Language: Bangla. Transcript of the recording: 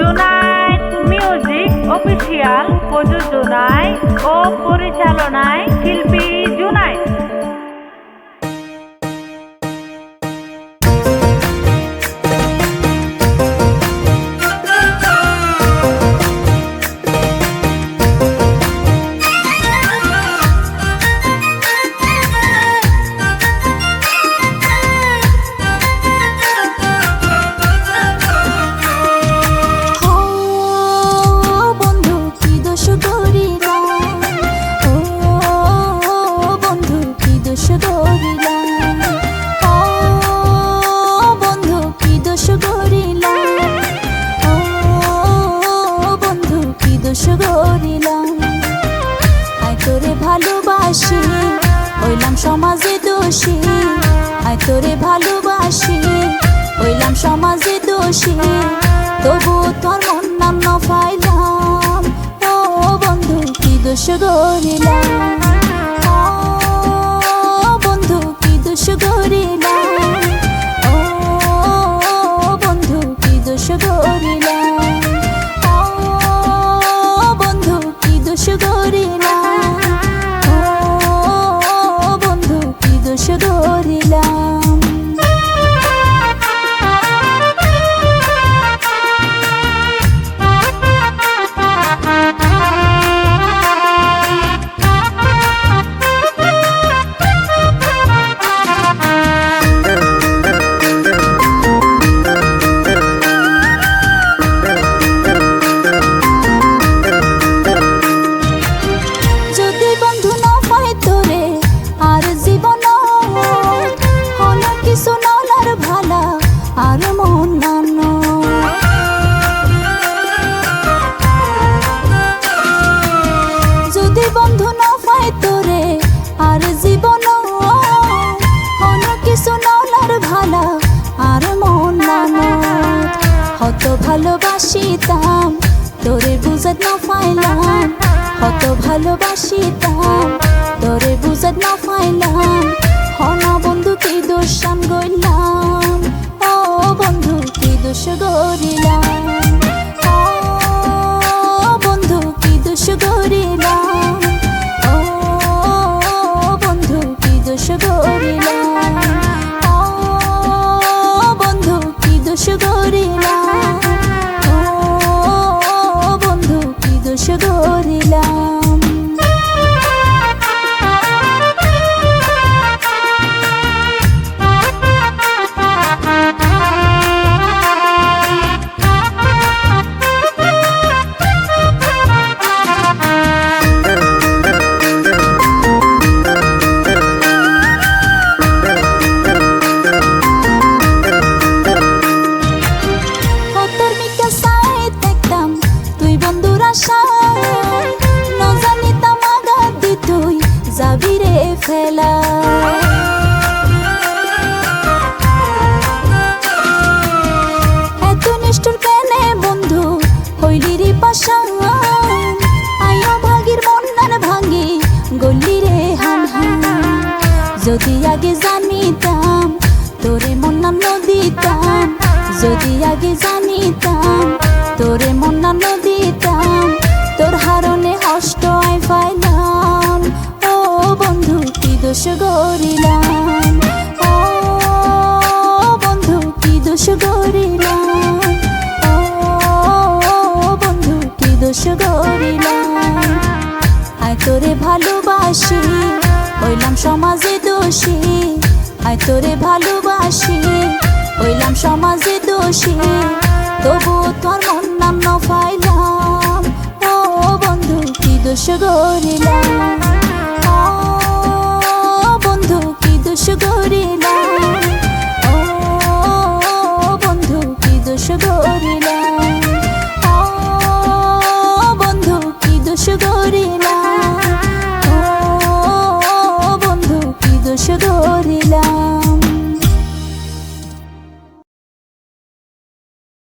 জুনাইদ মিউজিক অফিসিয়াল প্রযোজনায় ও পরিচালনায় শিল্পী দোষী আয় তোরে ভালোবাসি হইলাম সমাজে দোষী তবু তোর মন নাম ন পাইলাম, ও বন্ধু, কি দোষ করিলাম আর মন নানো যদি বন্ধু না পাই তোরে, আর জীবন হলো কিছু নলার ভালা, আর মন নানো হত ভালোবাসিতাম, তোরে বুঝত না পাইলাম। কত ভালোবাসিতাম, তোরে বুঝত না পাইলাম। দোষ যদি আগে জানিতাম, তোরে মন নাম দিতাম, তোর হারণে হষ্ট আই পাইলাম। ও বন্ধু, কি দোষ গরিলাম ও বন্ধু, কি দোষ গরিলাম ও বন্ধু, কি দোষ গরিলাম আয় তোরে ভালোবাসি হইলাম সমাজে দোষী। আয় তোরে ভালোবাসি হইলাম সমাজে দোষী, তবু তোর মন নাম ন পাইলাম। ও বন্ধু, কি দোষ গরিলাম ও বন্ধু, কি দোষ গরিলাম